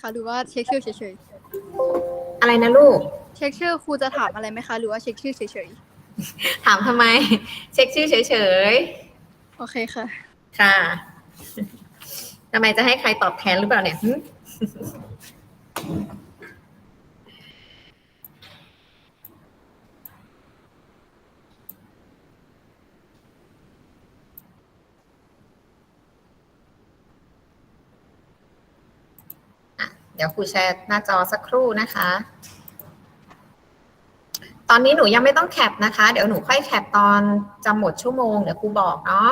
คะหรือว่าเช็คชื่อเฉยอะไรนะลูก ๆเช็คชื่อครูจะถามอะไรไหมคะ หรือว่าเช็คชื่อเฉยถามทำไม เช็คชื่อเฉยๆโอเคค่ะ ๆ ค่ะทำไมจะให้ใครตอบแทนหรือเปล่าเนี่ยหึ เดี๋ยวครูแชร์หน้าจอสักครู่นะคะ ตอนนี้หนูยังไม่ต้องแคปนะคะ เดี๋ยวหนูค่อยแคปตอนจะหมดชั่วโมงเดี๋ยวครูบอกเนาะ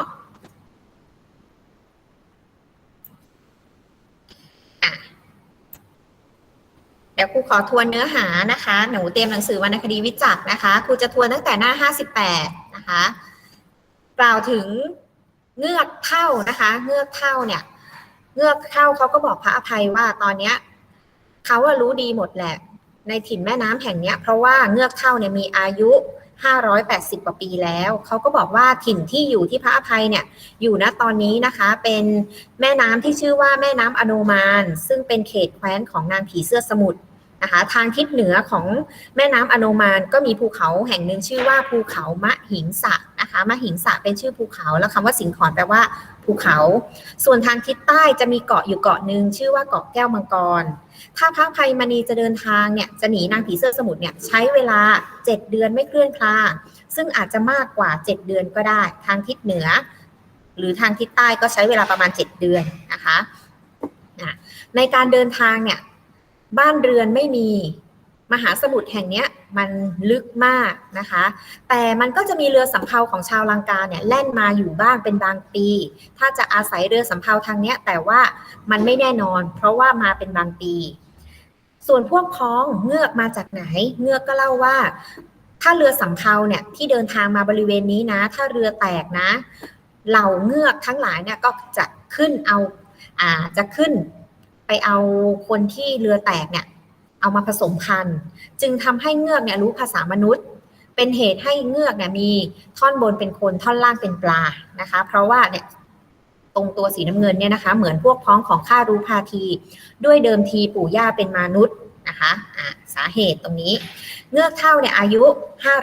เดี๋ยวครูขอทวนเนื้อหานะคะ หนูเตรียมหนังสือวรรณคดีวิจักรนะคะครูจะทวนตั้งแต่หน้า 58 นะคะ กล่าวถึงเงือกเท่านะคะ เงือกเท่าเนี่ย เงือกเท่าเขาก็บอกพระอภัยว่าตอนเนี้ย เขาว่ารู้ดีหมดแหละ ในถิ่นแม่น้ำแห่งเนี้ย เพราะว่าเงือกเท่าเนี่ยมีอายุ 580 กว่าปีแล้ว เขาก็บอกว่าถิ่นที่อยู่ที่พระอภัยเนี่ย อยู่ณตอนนี้นะคะ เป็นแม่น้ำที่ชื่อว่าแม่น้ำอโนมาน ซึ่งเป็นเขตแคว้นของนางผีเสื้อสมุทรนะคะทางทิศเหนือของแม่น้ำอโนมานก็มีภูเขาแห่งหนึ่งชื่อว่าภูเขามะหิงสะนะคะมะหิงสะเป็นชื่อภูเขา แล้วคำว่าสิงขอนแปลว่า ภูเขา ส่วนทางทิศใต้จะมีเกาะอยู่เกาะหนึ่งชื่อว่าเกาะแก้วมังกร ถ้าพระภัยมณีจะเดินทางเนี่ยจะหนีนางผีเสื้อสมุทรเนี่ยใช้เวลา 7 เดือนไม่เคลื่อนคลาซึ่งอาจจะมากกว่า 7 เดือนก็ได้ ทางทิศเหนือ หรือทางทิศใต้ก็ใช้เวลาประมาณ 7 เดือนนะคะในการเดินทางเนี่ยบ้านเรือนไม่มี มหาสมุทรแห่งนี้มันลึกมากนะคะ แต่มันก็จะมีเรือสำเภาของชาวลังกาเนี่ยแล่นมาอยู่บ้างเป็นบางปี ถ้าจะอาศัยเรือสำเภาทางเนี้ยแต่ว่ามันไม่แน่นอน เพราะว่ามาเป็นบางปี ส่วนพวกพ้องเงือกมาจากไหน เงือกก็เล่าว่า ถ้าเรือสำเภาเนี่ยที่เดินทางมาบริเวณนี้นะ ถ้าเรือแตกนะ เหล่าเงือกทั้งหลายเนี่ยก็จะขึ้นเอาอ่าจะขึ้นไปเอาคนที่เรือแตกเนี่ย เอามาผสมพันธุ์ จึงทำให้เงือกเนี่ยรู้ภาษามนุษย์ เป็นเหตุให้เงือกเนี่ยมีท่อนบนเป็นคนท่อนล่างเป็นปลานะคะ เพราะว่าเนี่ยตรงตัวสีน้ำเงินเนี่ยนะคะ เหมือนพวกพ้องของข้ารู้พาที ด้วยเดิมทีปู่ย่าเป็นมนุษย์นะคะอ่าสาเหตุตรงนี้ เงือกเท่าเนี่ยอายุ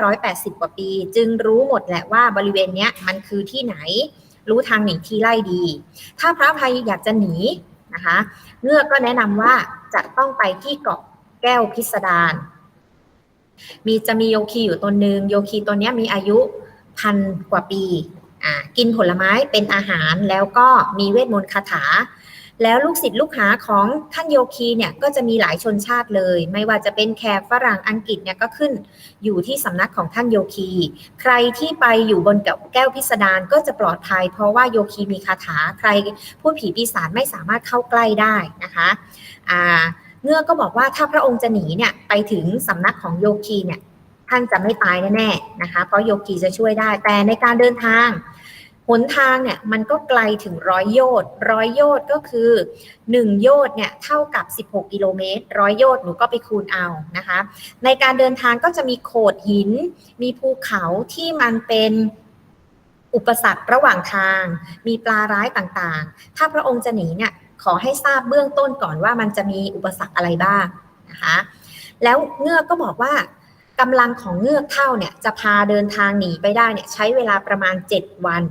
580 กว่าปี จึงรู้หมดแหละว่าบริเวณเนี้ยมันคือที่ไหน รู้ทางหนีที่ไล่ดี ถ้าพระภัยอยากจะหนีนะคะ เงือกก็แนะนำว่าจะต้องไปที่เกาะ แก้วพิสดารมีจะมีโยคีอยู่ตนหนึ่งโยคีตัวนี้มีอายุพันกว่าปีอ่ากินผลไม้เป็นอาหารแล้วก็มีเวทมนต์คาถา แล้วลูกศิษย์ลูกหาของท่านโยคีเนี่ยก็จะมีหลายชนชาติเลย ไม่ว่าจะเป็นแขกฝรั่งอังกฤษเนี่ยก็ขึ้นอยู่ที่สำนักของท่านโยคี ใครที่ไปอยู่บนแก้วพิสดารก็จะปลอดภัย เพราะว่าโยคีมีคาถาใครพูดผีปีศาจไม่สามารถเข้าใกล้ได้นะคะอ่า เงือกก็บอกว่าถ้าพระองค์จะหนีเนี่ยไปถึงสำนักของโยคีเนี่ยท่านจะไม่ตายแน่ๆนะคะ เพราะโยคีจะช่วยได้ แต่ในการเดินทางหนทางเนี่ยมันก็ไกลถึงร้อยโยชน์ร้อยโยชน์ก็คือ 1 โยชน์เนี่ยเท่ากับ 16 กิโลเมตรร้อยโยชน์หนูก็ไปคูณเอานะคะ ในการเดินทางก็จะมีโขดหิน มีภูเขาที่มันเป็นอุปสรรคระหว่างทาง มีปลาร้ายต่างๆ ถ้าพระองค์จะหนีเนี่ย ขอให้ทราบเบื้องต้นก่อนว่ามันจะมีอุปสรรคอะไรบ้างนะคะ แล้วเงือกก็บอกว่ากำลังของเงือกเท่าเนี่ยจะพาเดินทางหนีไปได้เนี่ยใช้เวลาประมาณ 7 วัน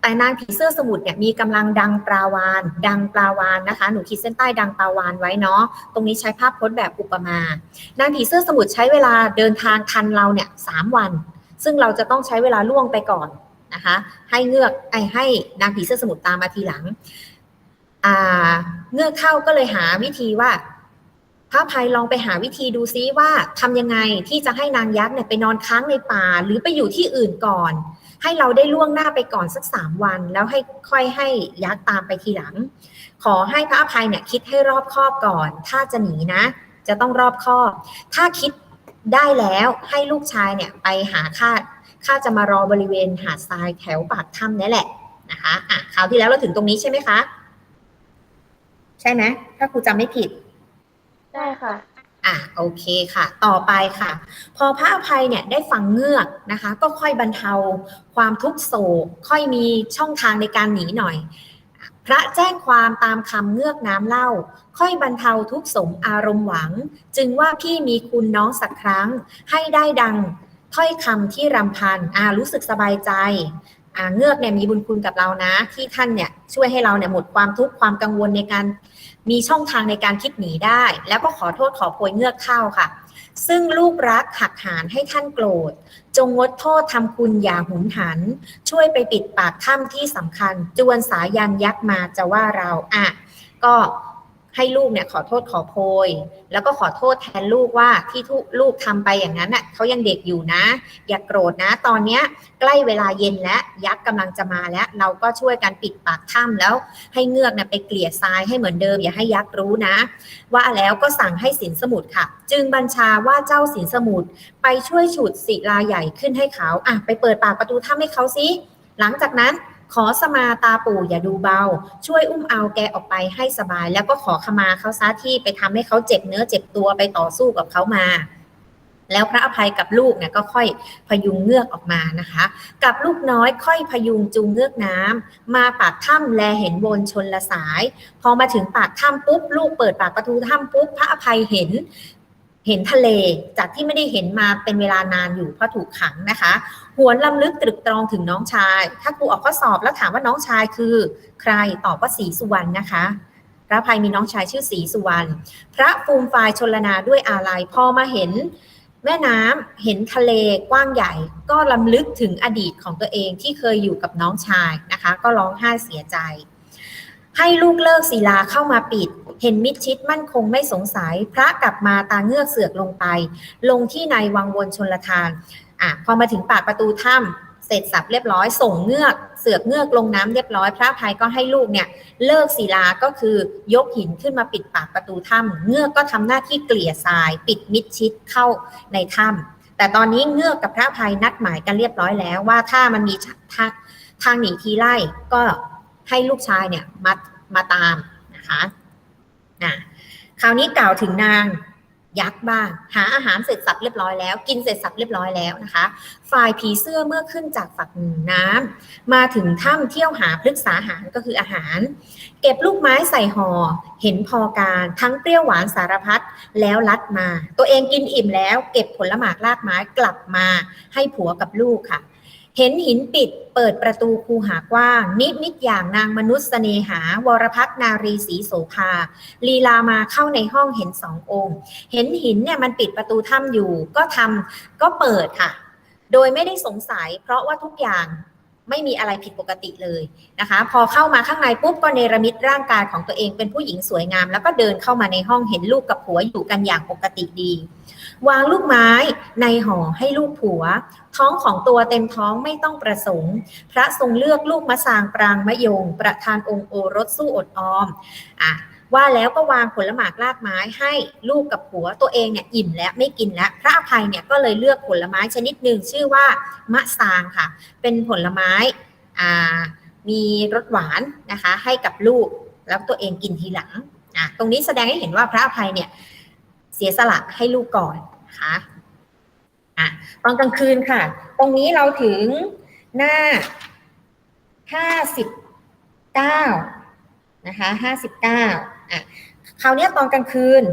แต่นางผีเสื้อสมุทรเนี่ยมีกำลังดังปลาวาน ดังปลาวานนะคะ หนูขีดเส้นใต้ดังปลาวานไว้เนาะ ตรงนี้ใช้ภาพพจน์แบบอุปมา นางผีเสื้อสมุทรใช้เวลาเดินทางทันเราเนี่ยสามวัน ซึ่งเราจะต้องใช้เวลาล่วงไปก่อนนะคะ ให้เงือกไอให้นางผีเสื้อสมุทรตามมาทีหลัง เงือกเข้าก็เลยหาวิธีว่าพระภัยลองไปหาวิธีดูซิว่าทำยังไงที่จะให้นางยักษ์เนี่ยไปนอนค้างในป่า หรือไปอยู่ที่อื่นก่อน ให้เราได้ล่วงหน้าไปก่อนสักสามวัน แล้วให้ค่อยให้ยักษ์ตามไปทีหลัง ขอให้พระอภัยเนี่ยคิดให้รอบคอบก่อน ถ้าจะหนีนะ จะต้องรอบคอบ ถ้าคิดได้แล้วให้ลูกชายเนี่ยไปหาข้าข้าจะมารอบริเวณหาดทรายแถวปากถ้ำนี่แหละนะคะอะคราวที่แล้วเราถึงตรงนี้ใช่ไหมคะ ใช่ไหมถ้าครูจำไม่ผิดได้ค่ะ อะโอเคค่ะ ต่อไปค่ะ พอพระอภัยเนี่ยได้ฟังเงือกนะคะ ก็ค่อยบรรเทาความทุกข์โศก ค่อยมีช่องทางในการหนีหน่อยพพระแจ้งความตามคำเงือกน้ำเล่า ค่อยบรรเทาทุกข์สมอารมณ์หวัง จึงว่าพี่มีคุณน้องสักครั้ง ให้ได้ดังถ้อยคำที่รำพันอ่ารู้สึกสบายใจอ่าเงือกเนี่ยมีบุญคุณกับเรานะ ที่ท่านเนี่ยช่วยให้เราเนี่ยหมดความทุกข์ความกังวลในการ มีช่องทางในการคิดหนีได้ แล้วก็ขอโทษขอโพยเงือกเข้าค่ะ ซึ่งลูกรักหักหานให้ท่านโกรธ จงงดโทษทำคุณอย่าหุนหัน ช่วยไปปิดปากถ้ำที่สำคัญ จวนสายันยักษ์มาจะว่าเราอะก็ ให้ลูกเนี่ยขอโทษขอโพย แล้วก็ขอโทษแทนลูกว่าที่ลูกทำไปอย่างนั้นน่ะเขายังเด็กอยู่นะ อย่ากโกรธนะ ตอนเนี้ยใกล้เวลาเย็นแล้วยักษ์กำลังจะมาแล้ว เราก็ช่วยกันปิดปากถ้ำแล้ว ให้เงือกเนี่ยไปเกลี่ยทรายให้เหมือนเดิม อย่าให้ยักษ์รู้นะ ว่าแล้วก็สั่งให้สินสมุทรค่ะ จึงบัญชาว่าเจ้าสินสมุทรไปช่วยฉุดศิลาใหญ่ขึ้นให้เขาอะไปเปิดปากประตูถ้ำให้เขาสิหลังจากนั้น ขอสมาตาปู่อย่าดูเบา ช่วยอุ้มเอาแกออกไปให้สบาย แล้วก็ขอขมาเขาซะที่ไปทำให้เขาเจ็บเนื้อเจ็บตัวไปต่อสู้กับเขามา แล้วพระอภัยกับลูกเนี่ยก็ค่อยพยุงเงือกออกมานะคะ กับลูกน้อยค่อยพยุงจูงเงือกน้ำมาปากถ้ำแลเห็นบนชนละสาย พอมาถึงปากถ้ำปุ๊บ ลูกเปิดปากประตูถ้ำปุ๊บพระอภัยเห็นเห็นทะเลจากที่ไม่ได้เห็นมาเป็นเวลานานอยู่เพราะถูกขังนะคะ หวนลำลึกตรึกตรองถึงน้องชาย ถ้าครูออกข้อสอบแล้วถามว่าน้องชายคือ ใครตอบว่าศรีสุวรรณนะคะ พระภัยมีน้องชายชื่อศรีสุวรรณ พระฟูมฟายชนลนาด้วยอาลัยพอมาเห็นแม่น้ำเห็นทะเลกว้างใหญ่ ก็ลำลึกถึงอดีตของตัวเองที่เคยอยู่กับน้องชายนะคะ ก็ร้องไห้เสียใจ ให้ลูกเลิกศิลาเข้ามาปิด เห็นมิดชิดมั่นคงไม่สงสัย พระกลับมาตาเงือกเสือกลงไป ลงที่ในวังวนชนลทาน อะพอมาถึงปากประตูถ้ำเสร็จสับเรียบร้อย ส่งเงือกเสือกเงือกลงน้ำเรียบร้อย พระภัยก็ให้ลูกเนี่ยเลิกศิลาก็คือยกหินขึ้นมาปิดปากประตูถ้ำเงือกก็ทำหน้าที่เกลี่ยทราย ปิดมิดชิดเข้าในถ้ำแต่ตอนนี้เงือกกับพระภัยนัดหมายกันเรียบร้อยแล้วว่าถ้ามันมีทางทางหนีทีไล่ก็ให้ลูกชายเนี่ยมามาตามนะคะอะคราวนี้กล่าวถึงนาง ยักษ์บ้าง หาอาหารเสร็จสับเรียบร้อยแล้ว กินเสร็จสับเรียบร้อยแล้วนะคะ ฝ่ายผีเสื้อเมื่อขึ้นจากฝักน้ำมาถึงถ้ำเที่ยวหาพฤกษาหารก็คืออาหาร เก็บลูกไม้ใส่ห่อเห็นพอการทั้งเปรี้ยวหวานสารพัดแล้วลัดมา ตัวเองกินอิ่มแล้ว เก็บผลหมากลากไม้กลับมาให้ผัวกับลูกค่ะ เห็นหินปิดเปิดประตูคูหากว้าง นิดนิดอย่างนางมนุษย์เสนหา วรพักนารีสีโสภา ลีลามาเข้าในห้องเห็นสององค์ เห็นหินเนี่ยมันปิดประตูถ้ำอยู่ ก็ทำก็เปิดค่ะ โดยไม่ได้สงสัย เพราะว่าทุกอย่าง ไม่มีอะไรผิดปกติเลยนะคะ พอเข้ามาข้างในปุ๊บก็เนรมิตร่างกายของตัวเองเป็นผู้หญิงสวยงาม แล้วก็เดินเข้ามาในห้องเห็นลูกกับผัวอยู่กันอย่างปกติดี วางลูกไม้ในห่อให้ลูกผัว ท้องของตัวเต็มท้องไม่ต้องประสงค์ พระทรงเลือกลูกมะสางปรางมะยง ประธานองค์โอรสสู้อดออมอะ ว่าแล้วก็วางผลหมากลากไม้ให้ลูกกับผัวตัวเองเนี่ยอิ่มแล้วไม่กินแล้ว พระอภัยเนี่ยก็เลยเลือกผลไม้ชนิดหนึ่งชื่อว่ามะสางค่ะ เป็นผลไม้อ่ามีรสหวานนะคะ ให้กับลูกแล้วตัวเองกินทีหลังอะตรงนี้แสดงให้เห็นว่าพระอภัยเนี่ยเสียสละให้ลูกก่อนนะคะอะตอนกลางคืนค่ะ ตรงนี้เราถึงหน้าห้าสิบเก้านะคะห้าสิบเก้า อะคราวนี้ตอนกลางคืน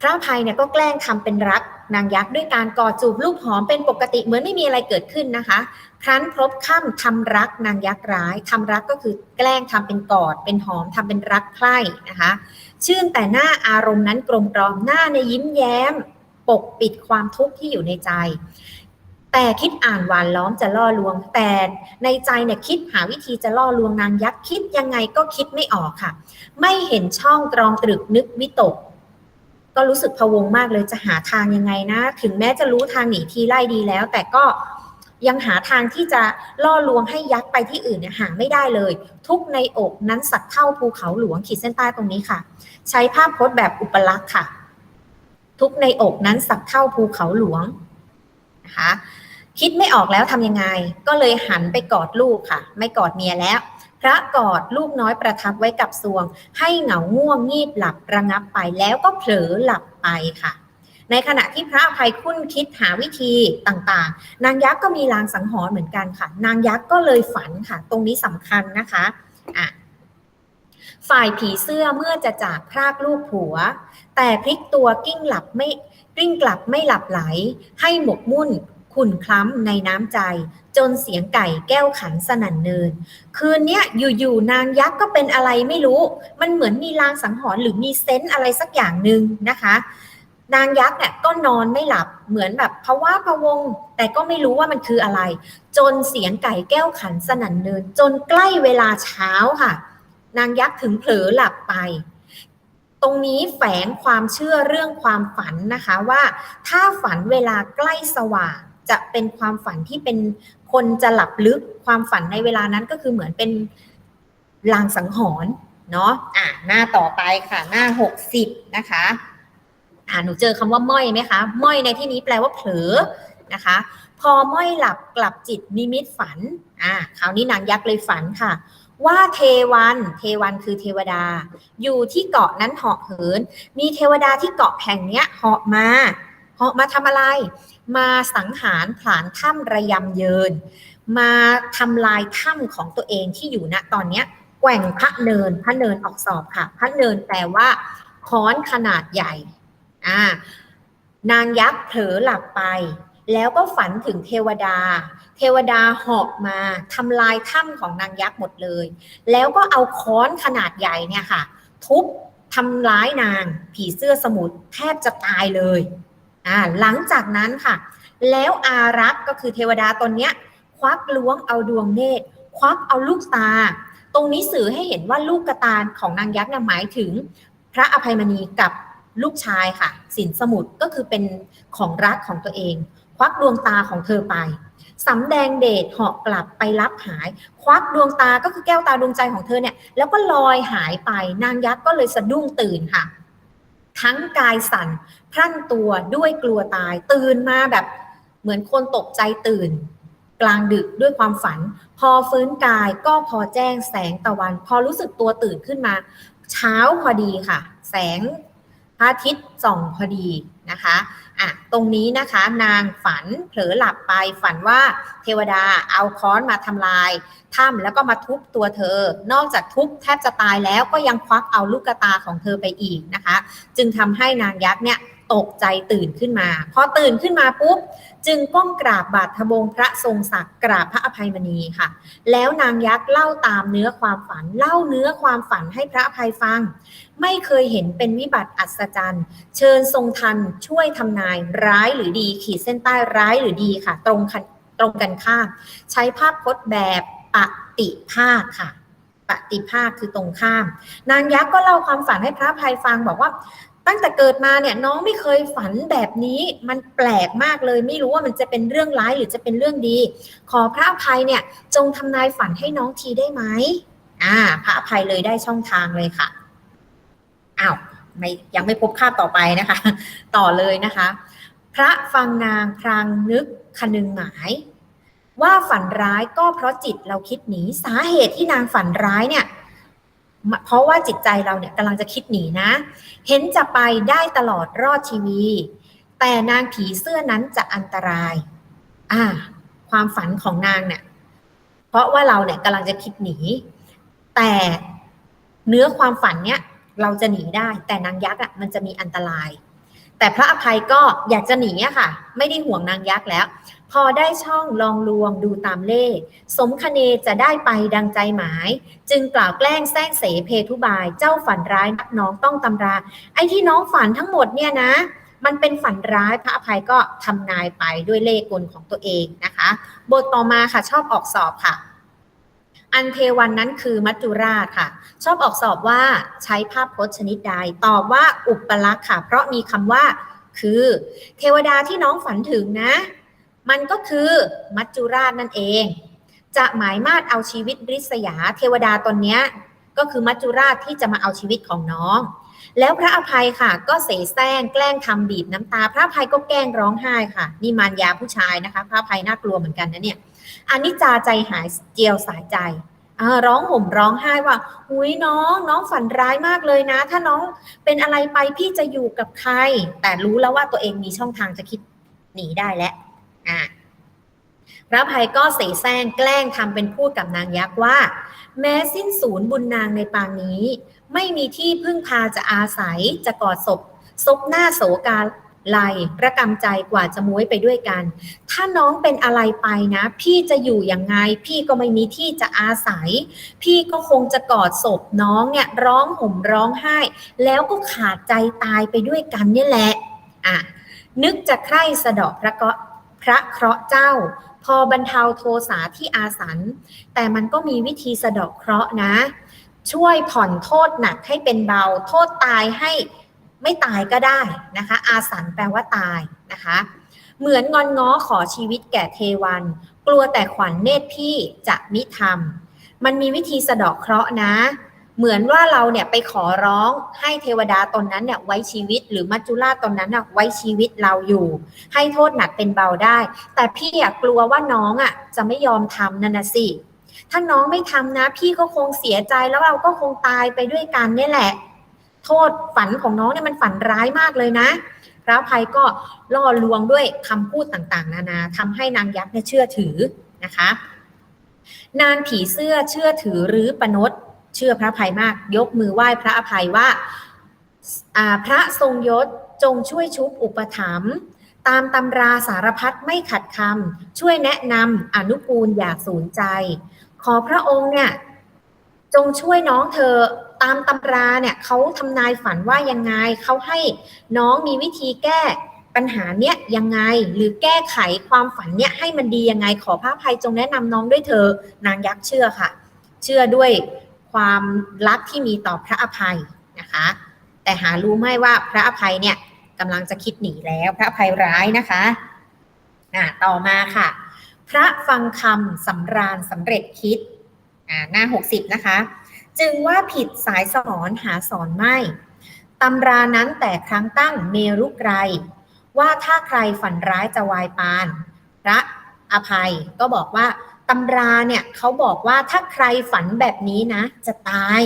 พระภัยเนี่ยก็แกล้งทำเป็นรักนางยักษ์ด้วยการกอดจูบลูกหอมเป็นปกติเหมือนไม่มีอะไรเกิดขึ้นนะคะ ครั้นพบค่ำทำรักนางยักษ์ร้ายทำรักก็คือแกล้งทำเป็นกอด เป็นหอมทำเป็นรักใคร่นะคะ ชื่นแต่หน้าอารมณ์นั้นกลมกลอมหน้าในยิ้มแย้ม ปกปิดความทุกข์ที่อยู่ในใจ แต่คิดอ่านหวานล้อมจะล่อลวง แต่ในใจเนี่ยคิดหาวิธีจะล่อลวงนางยักษ์คิดยังไงก็คิดไม่ออกค่ะ ไม่เห็นช่องตรองตรึกนึกวิตก ก็รู้สึกพะวงมากเลยจะหาทางยังไงนะ ถึงแม้จะรู้ทางหนีทีไล่ดีแล้ว แต่ก็ยังหาทางที่จะล่อลวงให้ยักษ์ไปที่อื่นเนี่ยหาไม่ได้เลย ทุกในอกนั้นสักเท่าภูเขาหลวงขีดเส้นใต้ตรงนี้ค่ะ ใช้ภาพพจน์แบบอุปลักษณ์ค่ะ ทุกในอกนั้นสักเท่าภูเขาหลวง นะคะคิดไม่ออกแล้วทำยังไง ก็เลยหันไปกอดลูกค่ะ ไม่กอดเมียแล้ว พระกอดลูกน้อยประทับไว้กับสวง ให้เหงาง่วงงีบหลับระงับไปแล้วก็เผลอหลับไปค่ะ ในขณะที่พระอภัยคุ้นคิดหาวิธีต่างๆ นางยักษ์ก็มีลางสังหรณ์เหมือนกันค่ะ นางยักษ์ก็เลยฝันค่ะ ตรงนี้สำคัญนะคะอะฝ่ายผีเสื้อเมื่อจะจากพรากลูกผัว แต่พลิกตัวกิ้งหลับไม่ กลิ้งกลับไม่หลับไหล ให้หมกมุ่นขุ่นคล้ำในน้ำใจ จนเสียงไก่แก้วขันสนั่นเนิน คืนเนี้ยอยู่ๆนางยักษ์ก็เป็นอะไรไม่รู้ มันเหมือนมีลางสังหรณ์หรือมีเซนส์อะไรสักอย่างหนึ่งนะคะนางยักษ์เนี่ยก็นอนไม่หลับเหมือนแบบภาวะพะวง แต่ก็ไม่รู้ว่ามันคืออะไร จนเสียงไก่แก้วขันสนั่นเนิน จนใกล้เวลาเช้าค่ะ นางยักษ์ถึงเผลอหลับไป รงนี้แฝงความเชื่อเรื่องความฝันนะคะว่า ถ้าฝันเวลาใกล้สว่างจะเป็นความฝันที่เป็นคนจะหลับลึกความฝันในเวลานั้นก็คือเหมือนเป็นลางสังหรณ์เนาะอะหน้าต่อไปค่ะ หน้าหกสิบนะคะอ่าหนูเจอคำว่าม้อยไหมคะม้อยในที่นี้แปลว่าเผลอนะคะ พอม้อยหลับกลับจิตนิมิตฝันอ่าคราวนี้นางยักษ์เลยฝันค่ะ ว่าเทวัน เทวันคือเทวดา อยู่ที่เกาะนั้นเหาะเหิน มีเทวดาที่เกาะแห่งเนี้ยเหาะมา เหาะมาทำอะไร มาสังหารผลาญถ้ำระยำเยิน มาทำลายถ้ำของตัวเองที่อยู่ณตอนเนี้ยแกว่งพระเนิน พระเนินออกสอบค่ะ พระเนินแปลว่าค้อนขนาดใหญ่ อ่า นางยักษ์เผลอหลับไป แล้วก็ฝันถึงเทวดา เทวดาหาะมาทำลายถ้ำของนางยักษ์หมดเลย แล้วก็เอาค้อนขนาดใหญ่เนี่ยค่ะ ทุบทำร้ายนางผีเสื้อสมุทรแทบจะตายเลยอ่าหลังจากนั้นค่ะ แล้วอารักษ์ก็คือเทวดาตนเนี้ย ควักล้วงเอาดวงเนตรควักเอาลูกตา ตรงนี้สื่อให้เห็นว่าลูกกระตาของนางยักษ์นี่ยหมายถึง พระอภัยมณีกับลูกชายค่ะ สินสมุทรก็คือเป็นของรักของตัวเอง ควักดวงตาของเธอไป สำแดงเดชเหาะกลับไปรับหาย ควักดวงตาก็คือแก้วตาดวงใจของเธอเนี่ย แล้วก็ลอยหายไปนางยักษ์ก็เลยสะดุ้งตื่นค่ะ ทั้งกายสั่นพรั่นตัวด้วยกลัวตาย ตื่นมาแบบเหมือนคนตกใจตื่น กลางดึกด้วยความฝัน พอฟื้นกายก็พอแจ้งแสงตะวัน พอรู้สึกตัวตื่นขึ้นมา เช้าพอดีค่ะ แสงพระอาทิตย์ส่องพอดีนะคะ อะตรงนี้นะคะนางฝันเผลอหลับไปฝันว่าเทวดาเอาค้อนมาทำลายถ้ำแล้วก็มาทุบตัวเธอ นอกจากทุบแทบจะตายแล้วก็ยังควักเอาลูกตาของเธอไปอีกนะคะ จึงทำให้นางยักษ์เนี่ย ตกใจตื่นขึ้นมา พอตื่นขึ้นมาปุ๊บ จึงก้มกราบบาททบงพระทรงศักดิ์กราบพระอภัยมณีค่ะ แล้วนางยักษ์เล่าตามเนื้อความฝัน เล่าเนื้อความฝันให้พระอภัยฟัง ไม่เคยเห็นเป็นวิบัติอัศจรรย์ เชิญทรงทันช่วยทำนายร้ายหรือดี ขีดเส้นใต้ร้ายหรือดีค่ะ ตรงตรงกันข้ามใช้ภาพพจน์แบบปฏิภาคค่ะปฏิภาคคือตรงข้าม นางยักษ์ก็เล่าความฝันให้พระอภัยฟังบอกว่า ตั้งแต่เกิดมาเนี่ยน้องไม่เคยฝันแบบนี้ มันแปลกมากเลย ไม่รู้ว่ามันจะเป็นเรื่องร้ายหรือจะเป็นเรื่องดี ขอพระอภัยเนี่ย จงทำนายฝันให้น้องทีได้ไหมอ่า พระอภัยเลยได้ช่องทางเลยค่ะอ้าวไม่ยังไม่พบคาต่อไปนะคะ ต่อเลยนะคะ พระฟังนางพรางนึกคนึงหมาย ว่าฝันร้ายก็เพราะจิตเราคิดหนีสาเหตุที่นางฝันร้ายเนี่ย เพราะว่าจิตใจเราเนี่ยกำลังจะคิดหนีนะ เห็นจะไปได้ตลอดรอดชีวี แต่นางผีเสื้อนั้นจะอันตราย อ่า ความฝันของนางเนี่ย เพราะว่าเราเนี่ยกำลังจะคิดหนี แต่เนื้อความฝันเนี่ยเราจะหนีได้ แต่นางยักษ์อะมันจะมีอันตราย แต่พระอภัยก็อยากจะหนีอะค่ะ ไม่ได้ห่วงนางยักษ์แล้ว พอได้ช่องลองลวงดูตามเล่สมคเนจะได้ไปดังใจหมาย จึงกล่าวแกล้งแซงเสเพทุบาย เจ้าฝันร้ายนักน้องต้องตำรา ไอ้ที่น้องฝันทั้งหมดเนี่ยนะ มันเป็นฝันร้ายพระอภัยก็ทำนายไปด้วยเลขกลของตัวเองนะคะ บทต่อมาค่ะชอบออกสอบค่ะอันเทวันนั้นคือมัจจุราชค่ะ ชอบออกสอบว่าใช้ภาพพจน์ชนิดใด ตอบว่าอุปลักษณ์ค่ะ เพราะมีคำว่า คือ เทวดาที่น้องฝันถึงนะ มันก็คือมัจจุราชนั่นเอง จะหมายมาดเอาชีวิตริษยาเทวดาตนเนี้ยก็คือมัจจุราชที่จะมาเอาชีวิตของน้อง แล้วพระอภัยค่ะ ก็เสแสร้งแกล้งทำบีบน้ำตา พระอภัยก็แกล้งร้องไห้ค่ะ นี่มารยาผู้ชายนะคะ พระอภัยน่ากลัวเหมือนกันนะเนี่ยอันนี้จาใจหายเจียวสายใจร้องห่มร้องไห้ว่าหุยน้องน้องฝันร้ายมากเลยนะ ถ้าน้องเป็นอะไรไปพี่จะอยู่กับใคร แต่รู้แล้วว่าตัวเองมีช่องทางจะคิดหนีได้แล้ว อ่าพระภัยก็เสแสร้งแกล้งทำเป็นพูดกับนางยักษ์ว่า แม้สิ้นศูนย์บุญนางในปางนี้ ไม่มีที่พึ่งพาจะอาศัยจะกอดศพซบหน้าโศกาไหลระกำใจกว่าจะม้วยไปด้วยกัน ถ้าน้องเป็นอะไรไปนะ พี่จะอยู่ยังไง พี่ก็ไม่มีที่จะอาศัย พี่ก็คงจะกอดศพน้องเนี่ยร้องห่มร้องไห้ แล้วก็ขาดใจตายไปด้วยกันนี่แหละอะนึกจะใคร่สะเดาะพระเกาะ พระเคราะห์เจ้า พอบรรเทาโทสาที่อาสัน แต่มันก็มีวิธีสะเดาะเคราะห์นะ ช่วยผ่อนโทษหนักให้เป็นเบา โทษตายให้ไม่ตายก็ได้นะคะ อาสันแปลว่าตายนะคะ เหมือนงอนง้อขอชีวิตแก่เทวัน กลัวแต่ขวัญเนตรพี่จะมิทำมันมีวิธีสะเดาะเคราะห์นะ เหมือนว่าเราเนี่ยไปขอร้องให้เทวดาตนนั้นเนี่ยไว้ชีวิต หรือมัจจุราชตนนั้นน่ะไว้ชีวิตเราอยู่ ให้โทษหนักเป็นเบาได้ แต่พี่อะกลัวว่าน้องอะจะไม่ยอมทำนั่นนะสิถ้าน้องไม่ทำนะ พี่ก็คงเสียใจแล้วเราก็คงตายไปด้วยกันนี่แหละ โทษฝันของน้องเนี่ยมันฝันร้ายมากเลยนะพระภัยก็ล่อลวงด้วยคำพูดต่างๆ นานาทำให้นางยักษ์เนี่ยเชื่อถือนะคะ นางผีเสื้อเชื่อถือหรือปนด เชื่อพระภัยมาก ยกมือไหว้พระอภัยว่าพระทรงยศจงช่วยชุบอุปถัมภ์ตามตำราสารพัดไม่ขัดคำช่วยแนะนำอนุกูลอย่าสูญใจ ขอพระองค์เนี่ยจงช่วยน้องเธอตามตำราเนี่ยเขาทำนายฝันว่ายังไงเขาให้น้องมีวิธีแก้ปัญหาเนี้ยยังไงหรือแก้ไขความฝันเนี่ยให้มันดียังไงขอพระภัยจงแนะนำน้องด้วยเธอนางยักษ์เชื่อค่ะ เชื่อด้วย ความรักที่มีต่อพระอภัยนะคะ แต่หารู้ไหมว่าพระอภัยเนี่ยกำลังจะคิดหนีแล้วพระอภัยร้ายนะคะอ่าต่อมาค่ะ พระฟังคำสำราญสำเร็จคิดอ่าหน้า 60 นะคะ จึงว่าผิดสายสอนหาสอนไม่ตำรานั้นแต่ครั้งตั้งเมรุไกรว่าถ้าใครฝันร้ายจะวายปาน พระอภัยก็บอกว่า ตำราเนี่ยเขาบอกว่าถ้าใครฝันแบบนี้นะ จะตาย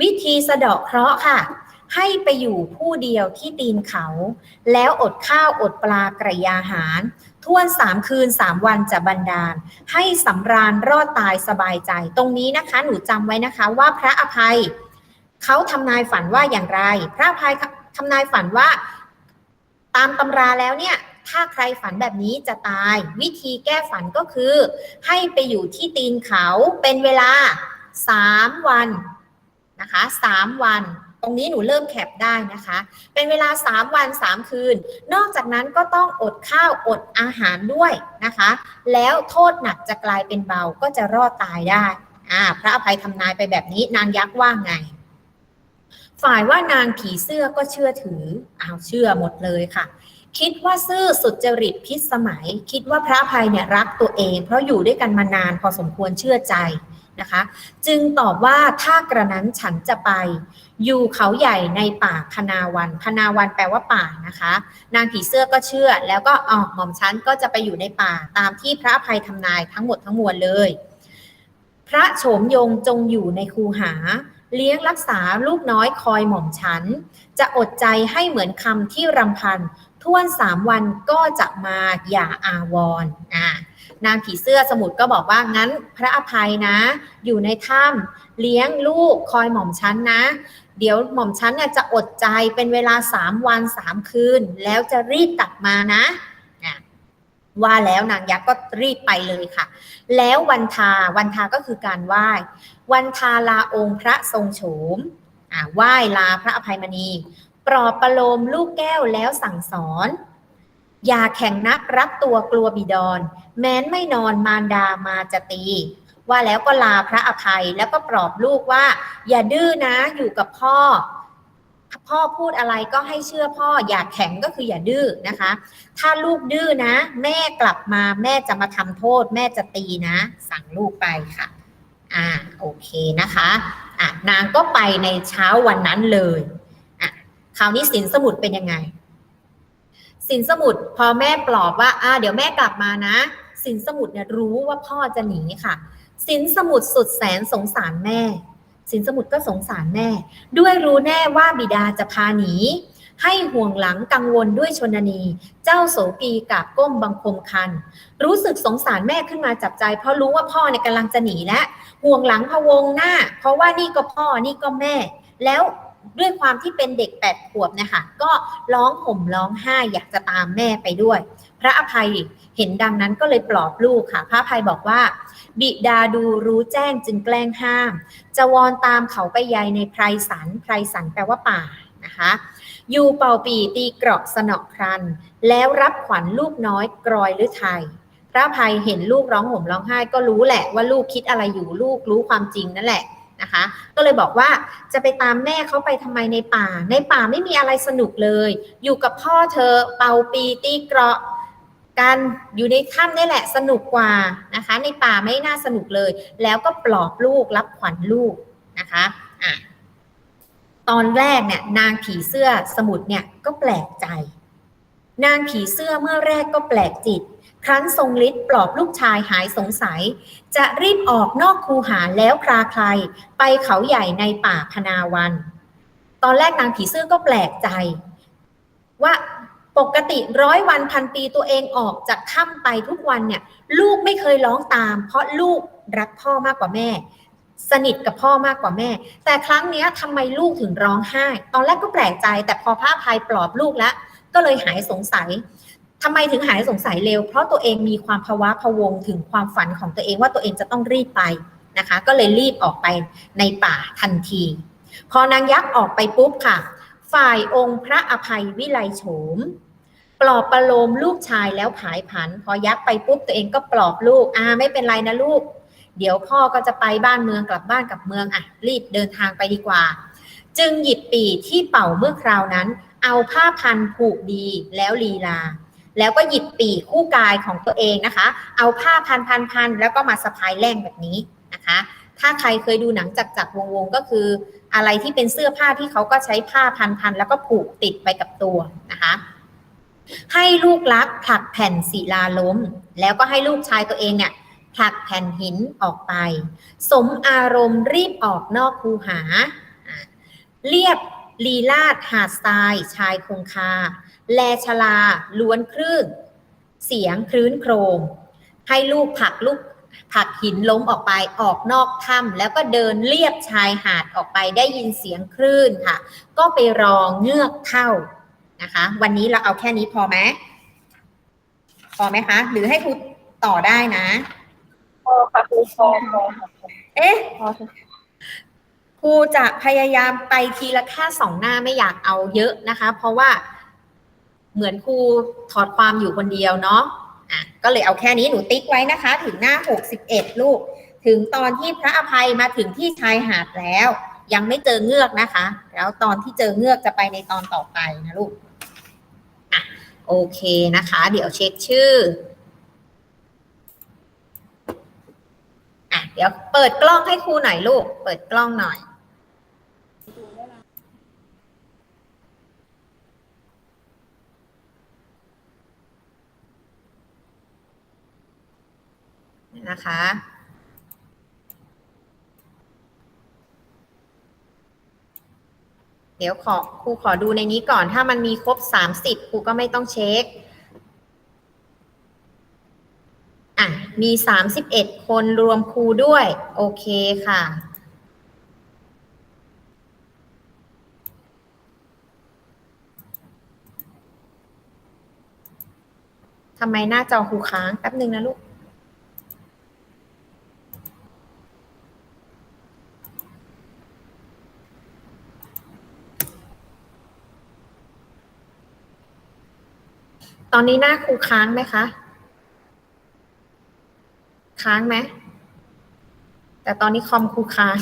วิธีสะเดาะเคราะห์ค่ะ ให้ไปอยู่ผู้เดียวที่ตีนเขา แล้วอดข้าวอดปลากระยาหารท่วนสามคืนสามวันจะบันดาล ให้สำราญรอดตายสบายใจ ตรงนี้นะคะ หนูจำไว้นะคะว่าพระอภัยเขาทำนายฝันว่าอย่างไร พระอภัยทำนายฝันว่า ตามตำราแล้วเนี่ย ถ้าใครฝันแบบนี้จะตาย วิธีแก้ฝันก็คือ ให้ไปอยู่ที่ตีนเขาเป็นเวลาสามวันนะคะสามวันตรงนี้หนูเริ่มแคปได้นะคะ เป็นเวลา 3 วัน 3 คืน นอกจากนั้นก็ต้องอดข้าวอดอาหารด้วยนะคะ แล้วโทษหนักจะกลายเป็นเบาก็จะรอดตายได้อ่าพระอภัยทำนายไปแบบนี้นางยักษ์ว่าไง ฝ่ายว่านางผีเสื้อก็เชื่อถืออ้าวเชื่อหมดเลยค่ะ คิดว่าซื่อสุดจริตพิสมัย คิดว่าพระภัยเนี่ยรักตัวเอง เพราะอยู่ด้วยกันมานานพอสมควรเชื่อใจนะคะ จึงตอบว่าถ้ากระนั้นฉันจะไป อยู่เขาใหญ่ในป่าพนาวันพนาวันแปลว่าป่านะคะ นางผีเสื้อก็เชื่อ แล้วก็อ๋อหม่อมฉันก็จะไปอยู่ในป่าตามที่พระภัยทำนายทั้งหมดทั้งมวลเลย พระโฉมยงจงอยู่ในคูหาเลี้ยงรักษาลูกน้อยคอยหม่อมฉัน จะอดใจให้เหมือนคำที่รำพัน ท่วนสามวันก็จะมาอย่าอาวรณ์อ่านางผีเสื้อสมุทรก็บอกว่างั้นพระอภัยนะ อยู่ในถ้ำเลี้ยงลูกคอยหม่อมฉันนะ เดี๋ยวหม่อมฉันเนี่ยจะอดใจเป็นเวลาสามวันสามคืน แล้วจะรีบกลับมานะว่าแล้วนางยักษ์ก็รีบไปเลยค่ะ แล้ววันทาวันทาก็คือการไหว้ วันทาลาองค์พระทรงโฉมไหว้ลาพระอภัยมณี ปลอบประโลมลูกแก้วแล้วสั่งสอน อย่าแข่งนักรับตัวกลัวบิดอน แม้นไม่นอนมารดามาจะตี ว่าแล้วก็ลาพระอภัยแล้วก็ปลอบลูกว่า อย่าดื้อนะอยู่กับพ่อ พ่อพูดอะไรก็ให้เชื่อพ่อ อย่าแข็งก็คืออย่าดื้อนะคะ ถ้าลูกดื้อนะ แม่กลับมาแม่จะมาทำโทษ แม่จะตีนะ สั่งลูกไปค่ะอ่าโอเคนะคะอะนางก็ไปในเช้าวันนั้นเลย คราวนี้สินสมุดเป็นยังไง สินสมุดพอแม่ปลอบว่าอ่าเดี๋ยวแม่กลับมานะ สินสมุดเนี่ยรู้ว่าพ่อจะหนีค่ะ สินสมุดสุดแสนสงสารแม่ สินสมุดก็สงสารแม่ ด้วยรู้แน่ว่าบิดาจะพาหนีให้ห่วงหลังกังวลด้วยชนนี เจ้าโสกีกราบก้มบังคมคัน รู้สึกสงสารแม่ขึ้นมาจับใจ เพราะรู้ว่าพ่อเนี่ยกำลังจะหนีและห่วงหลังพะวงหน้า เพราะว่านี่ก็พ่อนี่ก็แม่ แล้ว ด้วยความที่เป็นเด็กแปดขวบนะคะก็ร้องห่มร้องไห้อยากจะตามแม่ไปด้วย พระอภัยเห็นดังนั้นก็เลยปลอบลูกค่ะ พระอภัยบอกว่า บิดาดูรู้แจ้งจึงแกล้งห้าม จะวอนตามเขาไปยายในไพรสันไพรสันแปลว่าป่านะคะอยู่เป่าปีตีเกราะสนอครัน แล้วรับขวัญลูกน้อยกรอยหรือไทยพระอภัยเห็นลูกร้องห่มร้องไห้ก็รู้แหละว่าลูกคิดอะไรอยู่ลูกรู้ความจริงนั่นแหละ นะคะ ก็เลยบอกว่าจะไปตามแม่เขาไปทำไมในป่า ในป่าไม่มีอะไรสนุกเลย อยู่กับพ่อเธอเป่าปีตีเกราะกันอยู่ในถ้ำนี่แหละสนุกกว่านะคะ ในป่าไม่น่าสนุกเลย แล้วก็ปลอบลูกรับขวัญลูกนะคะอะตอนแรกเนี่ยนางผีเสื้อสมุทรเนี่ยก็แปลกใจ นางผีเสื้อเมื่อแรกก็แปลกจิต ครั้นทรงฤทธิ์ปลอบลูกชายหายสงสัย จะรีบออกนอกคูหาแล้วคลาใคร ไปเขาใหญ่ในป่าพนาวัน ตอนแรกนางผีเสื้อก็แปลกใจ ว่าปกติร้อยวันพันปีตัวเองออกจากถ้ำไปทุกวันเนี่ย ลูกไม่เคยร้องตาม เพราะลูกรักพ่อมากกว่าแม่ สนิทกับพ่อมากกว่าแม่ แต่ครั้งนี้ทำไมลูกถึงร้องไห้ ตอนแรกก็แปลกใจ แต่พอพระอภัยปลอบลูกแล้วก็เลยหายสงสัย ทำไมถึงหายสงสัยเร็ว เพราะตัวเองมีความภาวะพะวงถึงความฝันของตัวเองว่าตัวเองจะต้องรีบไปนะคะ ก็เลยรีบออกไปในป่าทันที พอนางยักษ์ออกไปปุ๊บค่ะ ฝ่ายองค์พระอภัยวิไลโฉม ปลอบประโลมลูกชายแล้วผายผัน พอยักษ์ไปปุ๊บตัวเองก็ปลอบลูกอ่าไม่เป็นไรนะลูก เดี๋ยวพ่อก็จะไปบ้านเมืองกลับบ้านกลับเมืองอะรีบเดินทางไปดีกว่า จึงหยิบปีที่เป่าเมื่อคราวนั้น เอาผ้าพันผูกดีแล้วลีลา แล้วก็หยิบปีกคู่กายของตัวเองนะคะ เอาผ้าพันพันพันแล้วก็มาสะพายแล่งแบบนี้นะคะ ถ้าใครเคยดูหนังจักจักวงวงก็คือ อะไรที่เป็นเสื้อผ้าที่เขาก็ใช้ผ้าพันพันแล้วก็ผูกติดไปกับตัวนะคะให้ลูกรักผลักแผ่นศิลาล้ม แล้วก็ให้ลูกชายตัวเองเนี่ยผลักแผ่นหินออกไป สมอารมณ์รีบออกนอกคูหา เรียบลีลาดหาดทรายชายคงคา แลชลาล้วนคลื่น เสียงคลื้นโครม ให้ลูกผลักลูกผลักหินล้มออกไปออกนอกถ้ำแล้วก็เดินเลียบชายหาดออกไปได้ยินเสียงคลื่นค่ะ ก็ไปรอเงือกเท่านะคะ วันนี้เราเอาแค่นี้พอไหมพอไหมคะ หรือให้ครูต่อได้นะพอค่ะครูพอพอค่ะเอ๊ะพอค่ะครูจะพยายามไปทีละแค่สองหน้าไม่อยากเอาเยอะนะคะ เพราะว่า เหมือนครูถอดความอยู่คนเดียวเนาะอะก็เลยเอาแค่นี้หนูติ๊กไว้นะคะ ถึงหน้า 61 ลูก ถึงตอนที่พระอภัยมาถึงที่ชายหาดแล้ว ยังไม่เจอเงือกนะคะ แล้วตอนที่เจอเงือกจะไปในตอนต่อไปนะลูกอะโอเคนะคะ เดี๋ยวเช็คชื่ออะเดี๋ยวเปิดกล้องให้ครูหน่อยลูก เปิดกล้องหน่อย นะคะ เดี๋ยวขอครูขอดูในนี้ก่อน ถ้ามันมีครบสามสิบครูก็ไม่ต้องเช็ค อะ มีสามสิบเอ็ดคนรวมครูด้วย โอเคค่ะทำไมหน้าจอครูค้างแป๊บหนึ่งนะลูก ต อนนี้หน้าครูค้างไหมคะ ค้างไหม แต่ตอนนี้คอมครูค้าง